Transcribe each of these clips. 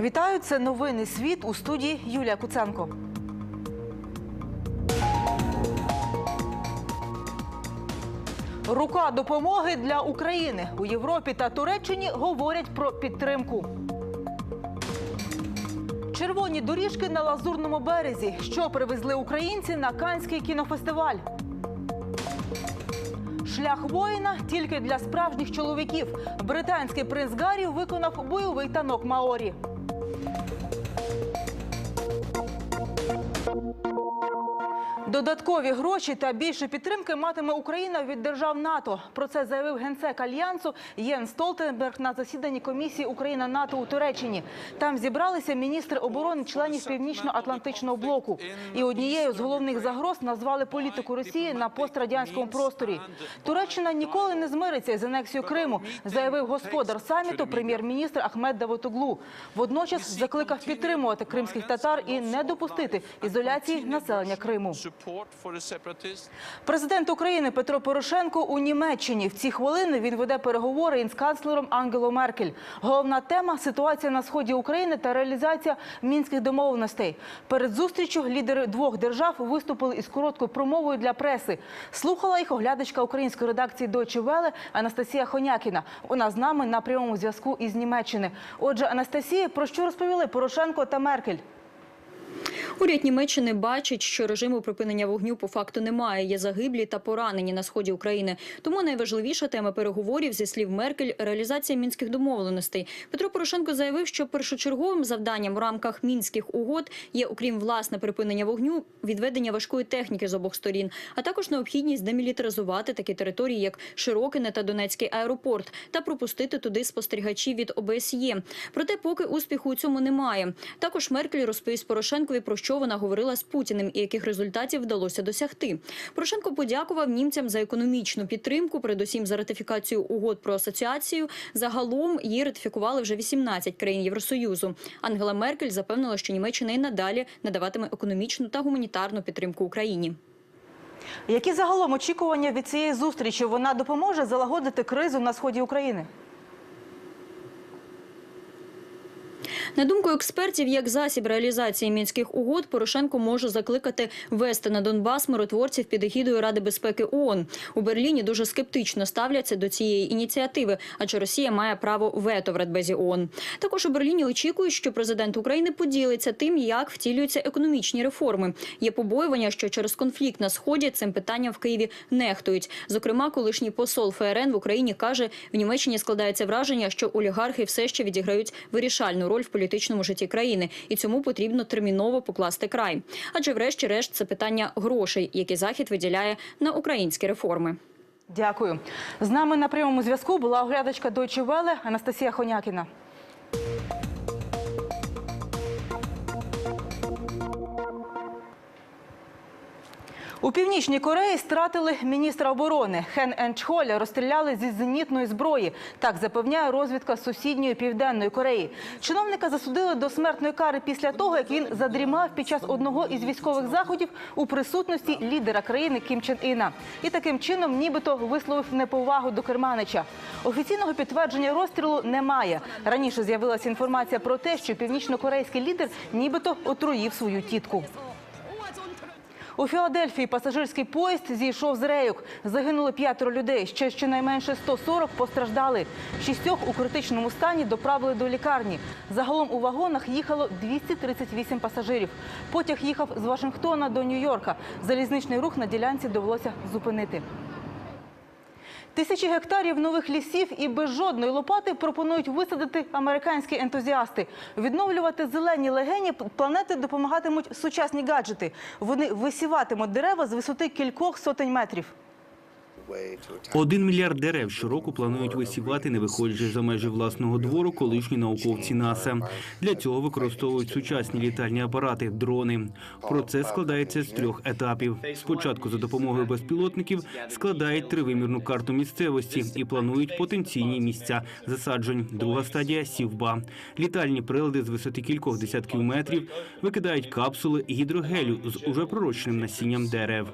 Вітаю, це новини світ у студії Юлія Куценко. Рука допомоги для України у Європі та Туреччині говорять про підтримку. Червоні доріжки на лазурному березі. Що привезли українці на Канський кінофестиваль? Шлях воїна тільки для справжніх чоловіків. Британський принц Гаррі виконав бойовий танок Маорі. Додаткові гроші та більше підтримки матиме Україна від держав НАТО. Про це заявив генсек альянсу Єн Столтенберг на засіданні комісії Україна НАТО у Туреччині. Там зібралися міністри оборони членів Північно-Атлантичного блоку. І однією з головних загроз назвали політику Росії на пострадянському просторі. Туреччина ніколи не змириться з анексією Криму, заявив господар саміту прем'єр-міністр Ахмед Давутоглу. Водночас закликав підтримувати кримських татар і не допустити ізоляції населення Криму. Президент України Петро Порошенко у Німеччині. В ці хвилини він веде переговори із канцлером Ангелою Меркель. Головна тема ситуація на сході України та реалізація мінських домовленостей. Перед зустрічю лідери двох держав виступили із короткою промовою для преси. Слухала їх оглядачка української редакції Deutsche Welle Анастасія Хонякіна. Вона з нами на прямому зв'язку із Німеччини. Отже, Анастасія, про що розповіли Порошенко та Меркель? Уряд Німеччини бачить, що режиму припинення вогню по факту немає. Є загиблі та поранені на сході України. Тому найважливіша тема переговорів зі слів Меркель реалізація мінських домовленостей. Петро Порошенко заявив, що першочерговим завданням в рамках мінських угод є, окрім власне припинення вогню, відведення важкої техніки з обох сторін, а також необхідність демілітаризувати такі території, як Широкине та Донецький аеропорт, та пропустити туди спостерігачів від ОБСЄ. Проте, поки успіху у цьому немає. Також Меркель розповість Порошенкові про що вона говорила з Путіним і яких результатів вдалося досягти. Порошенко подякував німцям за економічну підтримку, передусім за ратифікацію угод про асоціацію. Загалом її ратифікували вже 18 країн Євросоюзу. Ангела Меркель запевнила, що Німеччина і надалі надаватиме економічну та гуманітарну підтримку Україні. Які загалом очікування від цієї зустрічі? Вона допоможе залагодити кризу на сході України? На думку експертів, як засіб реалізації мінських угод, Порошенко може закликати вести на Донбас миротворців під егідою Ради безпеки ООН. У Берліні дуже скептично ставляться до цієї ініціативи, адже Росія має право вето в Радбезі ООН. Також у Берліні очікують, що президент України поділиться тим, як втілюються економічні реформи. Є побоювання, що через конфлікт на сході цим питанням в Києві нехтують. Зокрема, колишній посол ФРН в Україні каже, в Німеччині складається враження, що олігархи все ще відіграють вирішальну роль в політичному житті країни, і цьому потрібно терміново покласти край. Адже, врешті-решт, це питання грошей, які захід виділяє на українські реформи. Дякую. З нами на прямому зв'язку була оглядачка Deutsche Welle Анастасія Хонякіна. У північній Кореї стратили міністра оборони Хен Енчхоля. Розстріляли зі зенітної зброї. Так запевняє розвідка сусідньої південної Кореї. Чиновника засудили до смертної кари після того, як він задрімав під час одного із військових заходів у присутності лідера країни Кім Чен Іна. І таким чином, нібито висловив неповагу до Керманича. Офіційного підтвердження розстрілу немає. Раніше з'явилася інформація про те, що північнокорейський лідер нібито отруїв свою тітку. У Філадельфії пасажирський поїзд зійшов з рейок. Загинули п'ятеро людей. Ще щонайменше 140 постраждали. Шістьох у критичному стані доправили до лікарні. Загалом у вагонах їхало 238 пасажирів. Потяг їхав з Вашингтона до Нью-Йорка. Залізничний рух на ділянці довелося зупинити. Тисячі гектарів нових лісів і без жодної лопати пропонують висадити американські ентузіасти. Відновлювати зелені легені планети допомагатимуть сучасні гаджети. Вони висіватимуть дерева з висоти кількох сотень метрів. Один мільярд дерев щороку планують висівати, не виходячи за межі власного двору, колишні науковці НАСА. Для цього використовують сучасні літальні апарати, дрони. Процес складається з трьох етапів. Спочатку за допомогою безпілотників складають тривимірну карту місцевості і планують потенційні місця засаджень. Друга стадія сівба. Літальні прилади з висоти кількох десятків метрів викидають капсули гідрогелю з уже пророченим насінням дерев.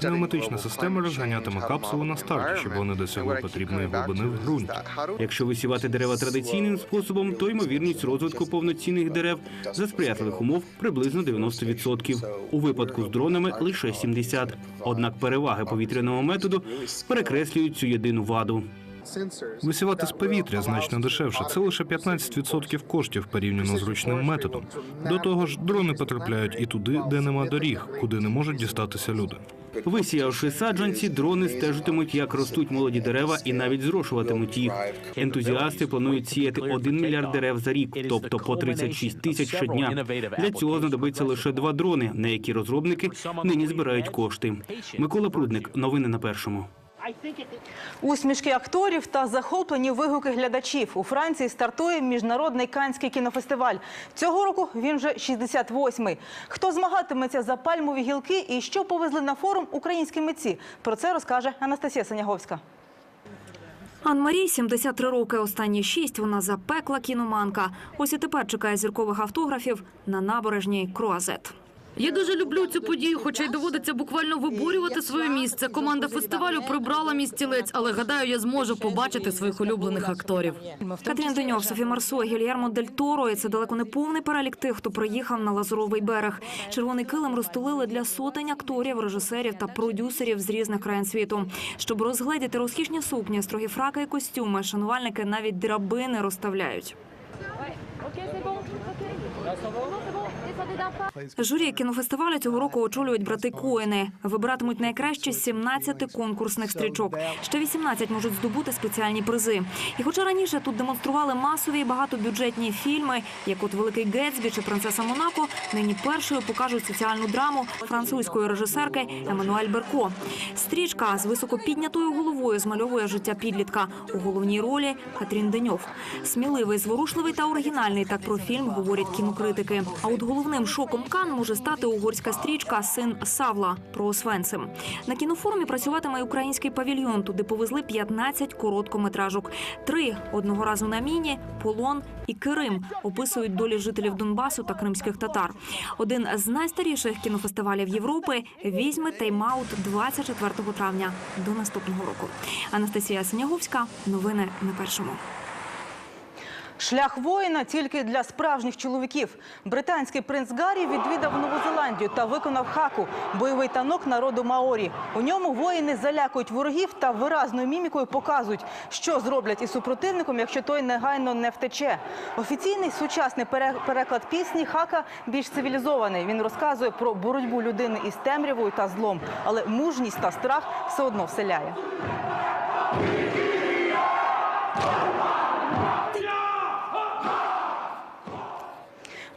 Пневматична система розганятиме капсулу на старті, щоб вони досягли потрібної глибини в ґрунті. Якщо висівати дерева традиційним способом, то ймовірність розвитку повноцінних дерев за сприятливих умов приблизно 90%. У випадку з дронами лише 70%. Однак переваги повітряного методу перекреслюють цю єдину ваду. Висівати з повітря значно дешевше. Це лише 15% коштів порівняно з ручним методом. До того ж, дрони потрапляють і туди, де нема доріг, куди не можуть дістатися люди. Висіявши саджанці, дрони стежитимуть, як ростуть молоді дерева, і навіть зрошуватимуть їх. Ентузіасти планують сіяти 1 мільярд дерев за рік, тобто по 36 тисяч щодня. Для цього знадобиться лише два дрони, на які розробники нині збирають кошти. Микола Прудник, новини на першому. Усмішки акторів та захоплені вигуки глядачів. У Франції стартує міжнародний канський кінофестиваль. Цього року він вже 68-й. Хто змагатиметься за пальмові гілки і що повезли на форум українські митці? Про це розкаже Анастасія Саняговська. Ан-Марі 73 роки. Останні шість вона запекла кіноманка. Ось і тепер чекає зіркових автографів на набережній Круазет. Я дуже люблю цю подію, хоча й доводиться буквально виборювати своє місце. Команда фестивалю прибрала мій стілець, але гадаю, я зможу побачити своїх улюблених акторів. Катрін Деньов, Софі Марсо, Гільєрмо Дель Торо. І це далеко не повний перелік тих, хто приїхав на Лазуровий берег. Червоний килим розстелили для сотень акторів, режисерів та продюсерів з різних країн світу. Щоб розгледіти розкішні сукні, строгі фраки і костюми, шанувальники навіть драбини розставляють. Журі кінофестивалю цього року очолюють брати Коїни. Вибиратимуть найкращі з 17 конкурсних стрічок. Ще 18 можуть здобути спеціальні призи. І хоча раніше тут демонстрували масові і багатобюджетні фільми, як от Великий Гетсбі чи Принцеса Монако, нині першою покажуть соціальну драму французької режисерки Еммануель Берко. Стрічка з високо піднятою головою змальовує життя підлітка. У головній ролі Катрін Деньов. Сміливий, зворушливий та оригінальний. Так про фільм говорять кінокритики. А от головним шоком Кан може стати угорська стрічка Син Савла про Освенцим. На кінофорумі працюватиме український павільйон. Туди повезли 15 короткометражок. Три одного разу на міні, полон і Кирим описують долі жителів Донбасу та кримських татар. Один з найстаріших кінофестивалів Європи візьме тайм-аут 24 травня до наступного року. Анастасія Синяговська. Новини на першому. Шлях воїна тільки для справжніх чоловіків. Британський принц Гаррі відвідав Нову Зеландію та виконав хаку бойовий танок народу Маорі. У ньому воїни залякують ворогів та виразною мімікою показують, що зроблять із супротивником, якщо той негайно не втече. Офіційний сучасний переклад пісні хака більш цивілізований. Він розказує про боротьбу людини із темрявою та злом, але мужність та страх все одно вселяє.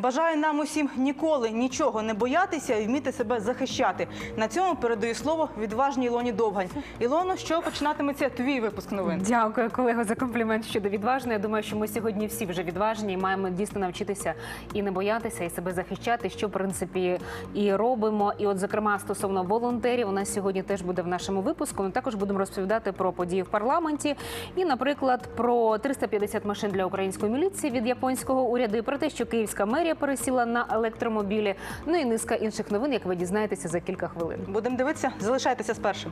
Бажаю нам усім ніколи нічого не боятися і вміти себе захищати. На цьому передаю слово відважній Ілоні Довгань. Ілоно, що починатиметься твій випуск новин? Дякую, колего, за комплімент щодо відважної. Я думаю, що ми сьогодні всі вже відважні і маємо дійсно навчитися і не боятися, і себе захищати, що в принципі і робимо. І, от, зокрема, стосовно волонтерів, у нас сьогодні теж буде в нашому випуску. Ми також будемо розповідати про події в парламенті і, наприклад, про 350 машин для української міліції від японського уряду, і про те, що київська мерія пересіла на електромобілі. Ну і низка інших новин, як ви дізнаєтеся за кілька хвилин. Будемо дивитися, залишайтеся з першим.